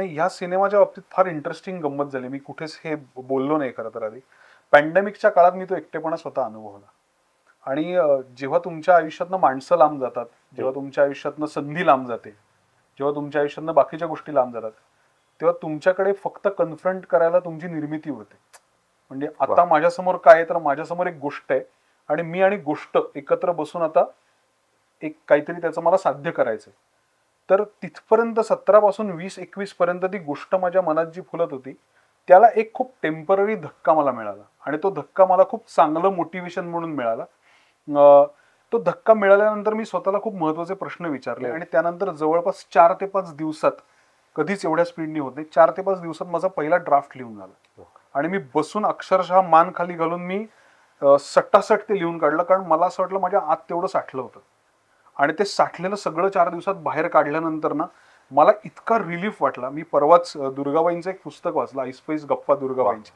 नाही ह्या सिनेमाच्या बाबतीत फार इंटरेस्टिंग गंमत झाली. मी कुठेच हे बोललो नाही खरं तर आधी. पॅन्डेमिकच्या काळात मी तो एकटेपणा स्वतः अनुभवला. आणि जेव्हा तुमच्या आयुष्यातनं माणसं लांब जातात जेव्हा तुमच्या आयुष्यातनं संधी लांब जाते जेव्हा तुमच्या आयुष्यातनं बाकीच्या गोष्टी लांब जातात तेव्हा तुमच्याकडे फक्त कन्फ्रंट करायला तुमची निर्मिती होते. म्हणजे आता माझ्यासमोर काय आहे तर माझ्यासमोर एक गोष्ट आहे आणि मी आणि गोष्ट एकत्र बसून आता एक काहीतरी त्याचं मला साध्य करायचंय. तर तिथपर्यंत सतरा पासून वीस एकवीस पर्यंत ती गोष्ट माझ्या मनात जी फुलत होती त्याला एक खूप टेंपररी धक्का मला मिळाला. आणि तो धक्का मला खूप चांगलं मोटिवेशन म्हणून मिळाला. तो धक्का मिळाल्यानंतर मी स्वतःला खूप महत्त्वाचे प्रश्न विचारले आणि त्यानंतर जवळपास चार ते पाच दिवसात कधीच एवढ्या स्पीडनी होत नाही चार ते पाच दिवसात माझा पहिला ड्राफ्ट लिहून झाला. आणि मी बसून अक्षरशः मान खाली घालून मी सट्टासट ते लिहून काढलं कारण मला असं वाटलं माझ्या आत तेवढं साठलं होतं. आणि ते साठलेलं सगळं चार दिवसात बाहेर काढल्यानंतर ना मला इतका रिलीफ वाटला. मी परवाच दुर्गाबाईंचं एक पुस्तक वाचलं ऐसपैस गप्पा दुर्गाबाईंची.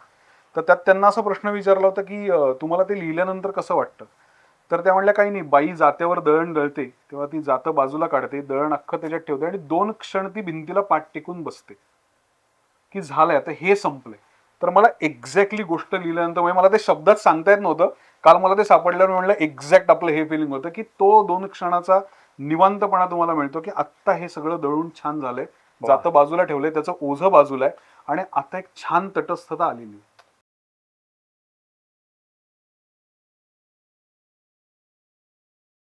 तर त्यात त्यांना असा प्रश्न विचारला होता की तुम्हाला ते लिहिल्यानंतर कसं वाटतं? तर त्या म्हणल्या काही नाही बाई जात्यावर दळण दळते तेव्हा ती जातं बाजूला काढते दळण अख्खं त्याच्यात ठेवते आणि दोन क्षण ती भिंतीला पाठ टेकून बसते. की झालंय आता हे संपलंय. तर मला एक्झॅक्टली गोष्ट लिहिल्यानंतर म्हणजे मला ते शब्दात सांगता येत नव्हतं. काल मला ते सापडल्यावर म्हणलं एक्झॅक्ट आपलं हे फिलिंग होतं की तो दोन क्षणाचा निवांतपणा तुम्हाला मिळतो की आत्ता हे सगळं दळून छान झालंय जातं बाजूला ठेवलंय त्याचं ओझं बाजूला आहे आणि आता एक छान तटस्थता आलेली आहे.